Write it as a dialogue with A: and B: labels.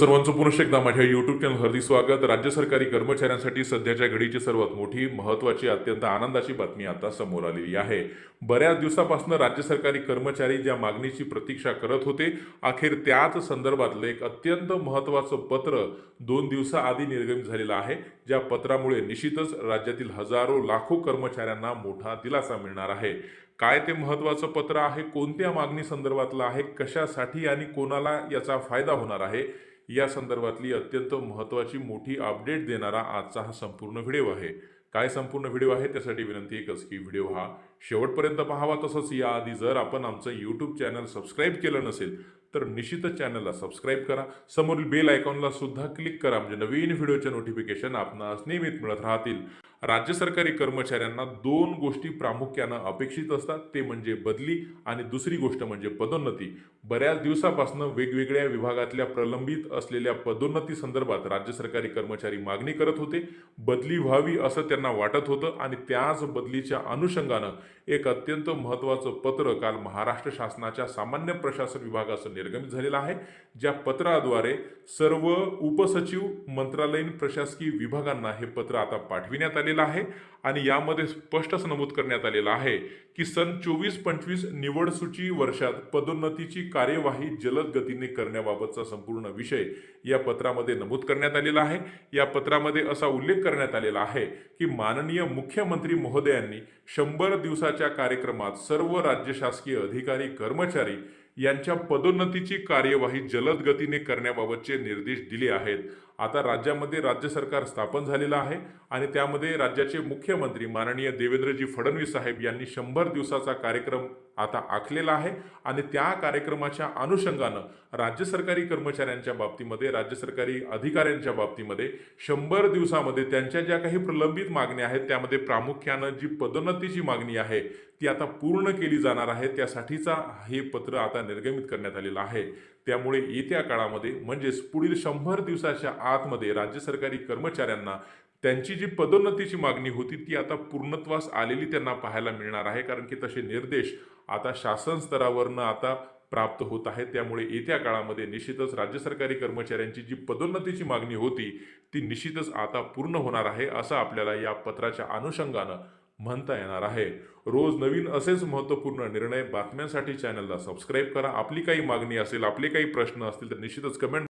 A: सर्वांचं पुनश एकदा माझ्या युट्यूब चॅनल हार्दिक स्वागत. राज्य सरकारी कर्मचाऱ्यांसाठी सध्याच्या घडीची सर्वात मोठी महत्त्वाची अत्यंत आनंदाची बातमी आता समोर आलेली आहे. बऱ्याच दिवसापासून राज्य सरकारी कर्मचारी ज्या मागणीची प्रतीक्षा करत होते अखेर त्याच संदर्भातलं एक अत्यंत महत्त्वाचं पत्र दोन दिवसाआधी निर्गमित झालेलं आहे. ज्या पत्रामुळे निश्चितच राज्यातील हजारो लाखो कर्मचाऱ्यांना मोठा दिलासा मिळणार आहे. काय ते महत्त्वाचं पत्र आहे? कोणत्या मागणी संदर्भातलं आहे? कशासाठी आणि कोणाला याचा फायदा होणार आहे? या संदर्भातली अत्यंत महत्त्वाची मोठी अपडेट देणारा आजचा हा संपूर्ण व्हिडिओ आहे. काय संपूर्ण व्हिडिओ आहे त्यासाठी विनंती एकच की व्हिडिओ हा शेवटपर्यंत पाहावा. तसंच याआधी जर आपण आमचं यूट्यूब चॅनल सबस्क्राईब केलं नसेल तर निश्चितच चॅनलला सबस्क्राईब करा. समोरील बेल आयकॉनला सुद्धा क्लिक करा. म्हणजे नवीन व्हिडिओचे नोटिफिकेशन आपणास नियमित मिळत राहतील. राज्य सरकारी कर्मचाऱ्यांना दोन गोष्टी प्रामुख्यानं अपेक्षित असतात. ते म्हणजे बदली आणि दुसरी गोष्ट म्हणजे पदोन्नती. बऱ्याच दिवसापासून वेगवेगळ्या विभागातल्या प्रलंबित असलेल्या पदोन्नती संदर्भात राज्य सरकारी कर्मचारी मागणी करत होते. बदली व्हावी असं त्यांना वाटत होतं आणि त्याच बदलीच्या अनुषंगानं एक अत्यंत महत्त्वाचं पत्र काल महाराष्ट्र शासनाच्या सामान्य प्रशासन विभागाचं निर्गमित झालेलं आहे. ज्या पत्राद्वारे सर्व उपसचिव मंत्रालयीन प्रशासकीय विभागांना हे पत्र आता पाठविण्यात आलेलं आहे आणि यामध्ये स्पष्टच नमूद करण्यात आलेलं आहे की सन चोवीस पंचवीस निवड सूची वर्षात पदोन्नतीची कार्यवाही जलद गतीने करण्याबाबतचा संपूर्ण विषय या पत्रामध्ये नमूद करण्यात आलेला आहे. या पत्रामध्ये असा उल्लेख करण्यात आलेला आहे की माननीय मुख्यमंत्री महोदयांनी शंभर दिवसाच्या कार्यक्रमात सर्व राज्य शासकीय अधिकारी कर्मचारी यांच्या पदोन्नतीची कार्यवाही जलद गतीने करण्याबाबतचे निर्देश दिले आहेत. आता राज्यामध्ये राज्य सरकार स्थापन झालेलं आहे आणि त्यामध्ये राज्याचे मुख्यमंत्री माननीय देवेंद्रजी फडणवीस साहेब यांनी शंभर दिवसाचा कार्यक्रम आता आखलेला आहे आणि त्या कार्यक्रमाच्या अनुषंगानं राज्य सरकारी कर्मचाऱ्यांच्या बाबतीमध्ये राज्य सरकारी अधिकाऱ्यांच्या बाबतीमध्ये शंभर दिवसामध्ये त्यांच्या ज्या काही प्रलंबित मागण्या आहेत त्यामध्ये प्रामुख्यानं जी पदोन्नतीची मागणी आहे ती आता पूर्ण केली जाणार आहे. त्यासाठीचा हे पत्र आता निर्गमित करण्यात आलेलं आहे. त्यामुळे येत्या काळामध्ये म्हणजेच पुढील शंभर दिवसाच्या आतमध्ये राज्य सरकारी कर्मचाऱ्यांना त्यांची जी पदोन्नतीची मागणी होती ती आता पूर्णत्वास आलेली त्यांना पाहायला मिळणार आहे. कारण की तसे निर्देश आता शासन स्तरावरनं आता प्राप्त होत आहेत. त्यामुळे येत्या काळामध्ये निश्चितच राज्य सरकारी कर्मचाऱ्यांची जी पदोन्नतीची मागणी होती ती निश्चितच आता पूर्ण होणार आहे असं आपल्याला या पत्राच्या अनुषंगानं म्हणता येणार आहे. रोज नवीन असेच महत्त्वपूर्ण निर्णय बातम्यांसाठी चॅनलला सबस्क्राईब करा. आपली काही मागणी असेल आपले काही प्रश्न असतील तर निश्चितच कमेंट